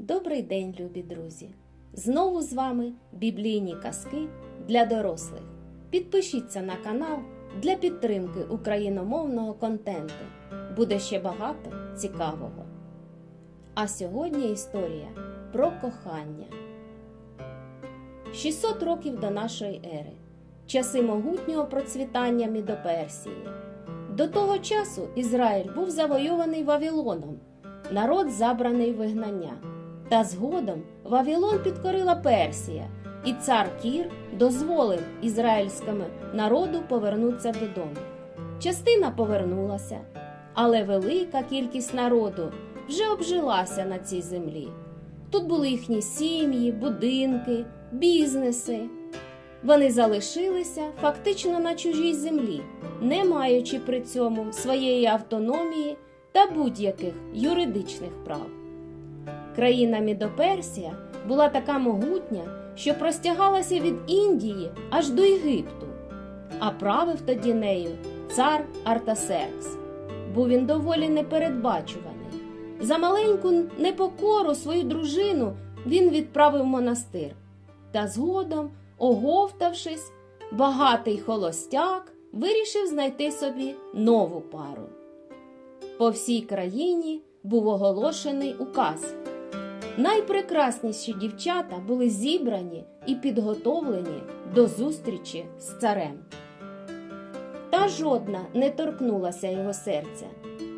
Добрий день, любі друзі! Знову з вами біблійні казки для дорослих. Підпишіться на канал для підтримки україномовного контенту. Буде ще багато цікавого. А сьогодні історія про кохання. 600 років до нашої ери. Часи могутнього процвітання Мідоперсії. До того часу Ізраїль був завойований Вавилоном, народ забраний вигнання. Та згодом Вавилон підкорила Персія, і цар Кір дозволив ізраїльському народу повернутися додому. Частина повернулася, але велика кількість народу вже обжилася на цій землі. Тут були їхні сім'ї, будинки, бізнеси. Вони залишилися фактично на чужій землі, не маючи при цьому своєї автономії та будь-яких юридичних прав. Країна Мідоперсія була така могутня, що простягалася від Індії аж до Єгипту, а правив тоді нею цар Артасеркс. Був він доволі непередбачуваний. За маленьку непокору свою дружину він відправив в монастир. Та згодом, оговтавшись, багатий холостяк вирішив знайти собі нову пару. По всій країні був оголошений указ. Найпрекрасніші дівчата були зібрані і підготовлені до зустрічі з царем. Та жодна не торкнулася його серця.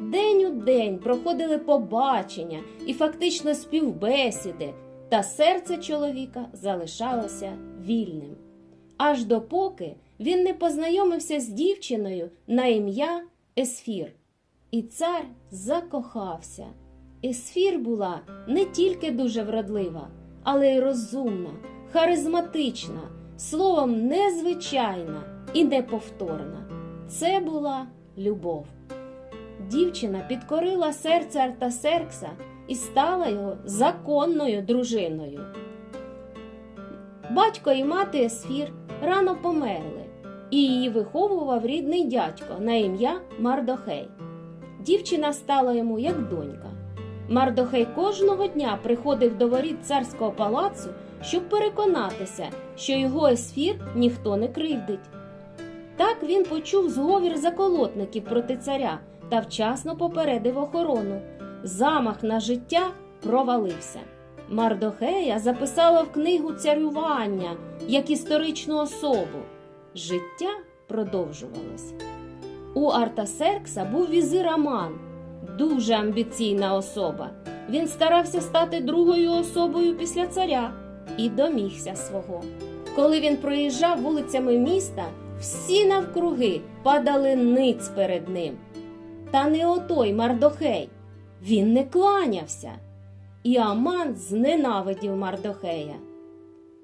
День у день проходили побачення і фактично співбесіди, та серце чоловіка залишалося вільним. Аж допоки він не познайомився з дівчиною на ім'я Есфір. І цар закохався. Есфір була не тільки дуже вродлива, але й розумна, харизматична, словом, незвичайна і неповторна. Це була любов. Дівчина підкорила серце Артасеркса і стала його законною дружиною. Батько і мати Есфір рано померли, і її виховував рідний дядько на ім'я Мардохей. Дівчина стала йому як донька. Мардохей кожного дня приходив до воріт царського палацу, щоб переконатися, що його есфір ніхто не кривдить. Так він почув зговір заколотників проти царя та вчасно попередив охорону. Замах на життя провалився. Мардохея записала в книгу царювання як історичну особу. Життя продовжувалось. У Артасеркса був візир Аман, дуже амбіційна особа. Він старався стати другою особою після царя і домігся свого. Коли він проїжджав вулицями міста, всі навкруги падали ниць перед ним. Та не отой Мардохей. Він не кланявся. І Аман зненавидів Мардохея.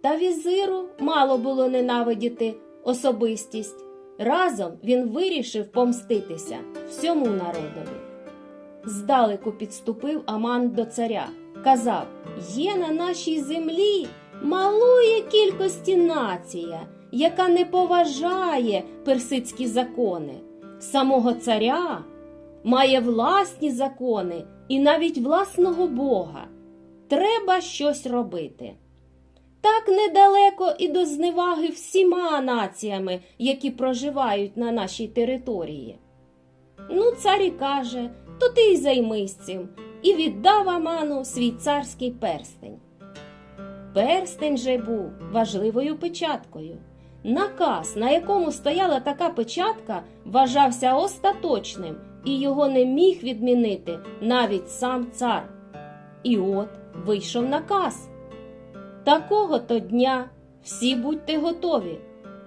Та візиру мало було ненавидіти особистість. Разом він вирішив помститися всьому народові. Здалеку підступив Аман до царя. Казав: Є на нашій землі малої кількості нація, яка не поважає персидські закони. Самого царя має власні закони і навіть власного Бога. Треба щось робити. Так недалеко і до зневаги всіма націями, які проживають на нашій території. Ну, цар і каже, то ти й займись цим, і віддав Аману свій царський перстень. Перстень же був важливою печаткою. Наказ, на якому стояла така печатка, вважався остаточним, і його не міг відмінити навіть сам цар. І от вийшов наказ. Такого то дня всі будьте готові.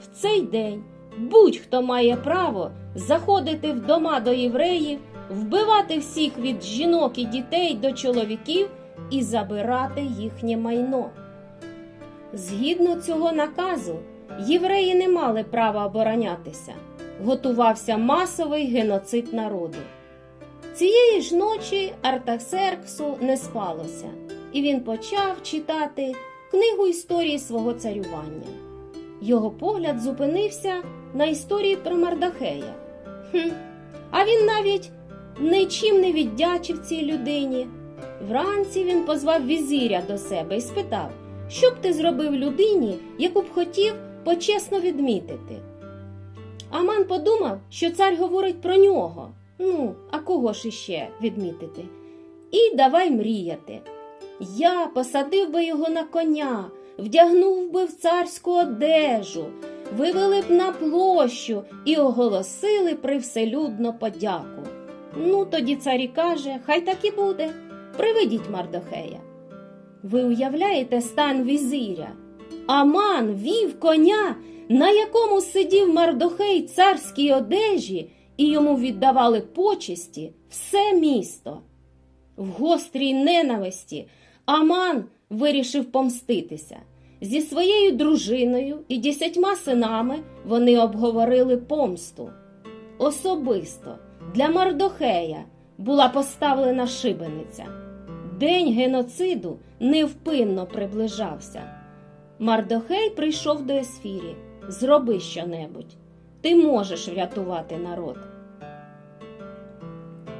В цей день будь-хто має право заходити в дома до євреїв, вбивати всіх від жінок і дітей до чоловіків і забирати їхнє майно. Згідно цього наказу, євреї не мали права оборонятися. Готувався масовий геноцид народу. Цієї ж ночі Артаксерксу не спалося, і він почав читати книгу історії свого царювання. Його погляд зупинився на історії про Мардахея. Хм, а він навіть нічим не віддячив цій людині. Вранці він позвав візиря до себе і спитав, що б ти зробив людині, яку б хотів почесно відмітити. Аман подумав, що цар говорить про нього. Ну, а кого ж іще відмітити? І давай мріяти. Я посадив би його на коня, вдягнув би в царську одежу, вивели б на площу і оголосили привселюдно подяку. Ну, тоді цар і каже, хай так і буде. Приведіть Мардохея. Ви уявляєте стан візиря? Аман вів коня, на якому сидів Мардохей царській одежі, і йому віддавали почесті все місто. В гострій ненависті Аман вирішив помститися. Зі своєю дружиною і десятьма синами вони обговорили помсту. Особисто для Мардохея була поставлена шибениця. День геноциду невпинно приближався. Мардохей прийшов до Есфірі. Зроби щонебудь. Ти можеш врятувати народ.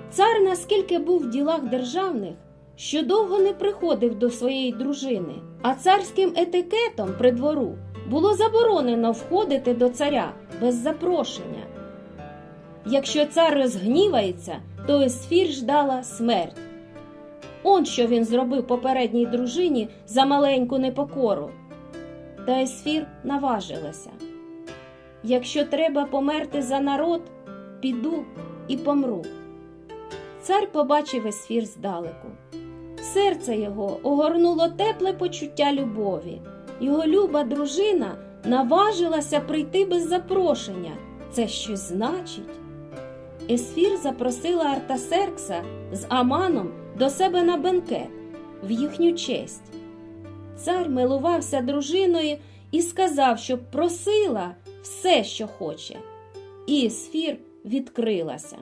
Цар, наскільки був в ділах державних, що довго не приходив до своєї дружини, а царським етикетом при двору було заборонено входити до царя без запрошення. Якщо цар розгнівається, то Есфір ждала смерть. Он що він зробив попередній дружині за маленьку непокору. Та Есфір наважилася. Якщо треба померти за народ, піду і помру. Цар побачив Есфір здалеку. Серце його огорнуло тепле почуття любові. Його люба дружина наважилася прийти без запрошення. Це щось значить. Есфір запросила Артасеркса з Аманом до себе на бенкет в їхню честь. Цар милувався дружиною і сказав, щоб просила все, що хоче. І Есфір відкрилася.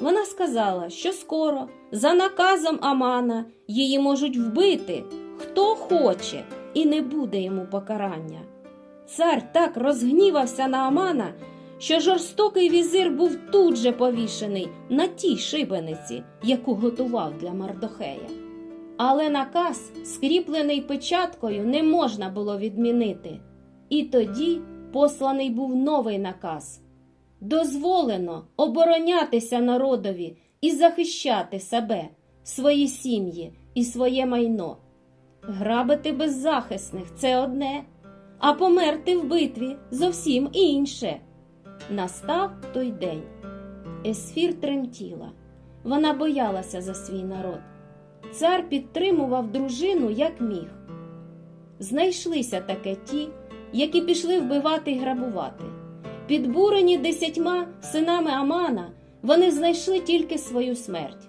Вона сказала, що скоро, за наказом Амана, її можуть вбити, хто хоче, і не буде йому покарання. Цар так розгнівався на Амана, що жорстокий візир був тут же повішений на тій шибениці, яку готував для Мардохея. Але наказ, скріплений печаткою, не можна було відмінити. І тоді посланий був новий наказ. Дозволено оборонятися народові і захищати себе, свої сім'ї і своє майно. Грабити беззахисних це одне, а померти в битві зовсім інше. Настав той день. Есфір тремтіла. Вона боялася за свій народ. Цар підтримував дружину як міг. Знайшлися таке ті, які пішли вбивати й грабувати. Підбурені десятьма синами Амана, вони знайшли тільки свою смерть.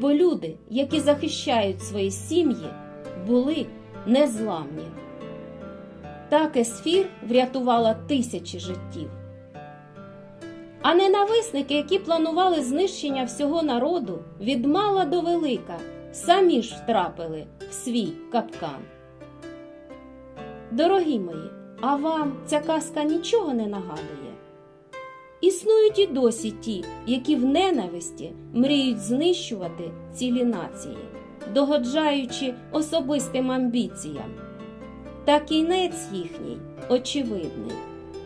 Бо люди, які захищають свої сім'ї, були незламні. Так Есфір врятувала тисячі життів. А ненависники, які планували знищення всього народу, від мала до велика, самі ж втрапили в свій капкан. Дорогі мої, а вам ця казка нічого не нагадує? Існують і досі ті, які в ненависті мріють знищувати цілі нації, догоджаючи особистим амбіціям. Та кінець їхній очевидний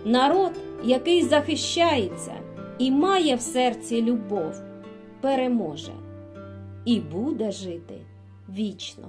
народ, який захищається і має в серці любов, переможе і буде жити вічно.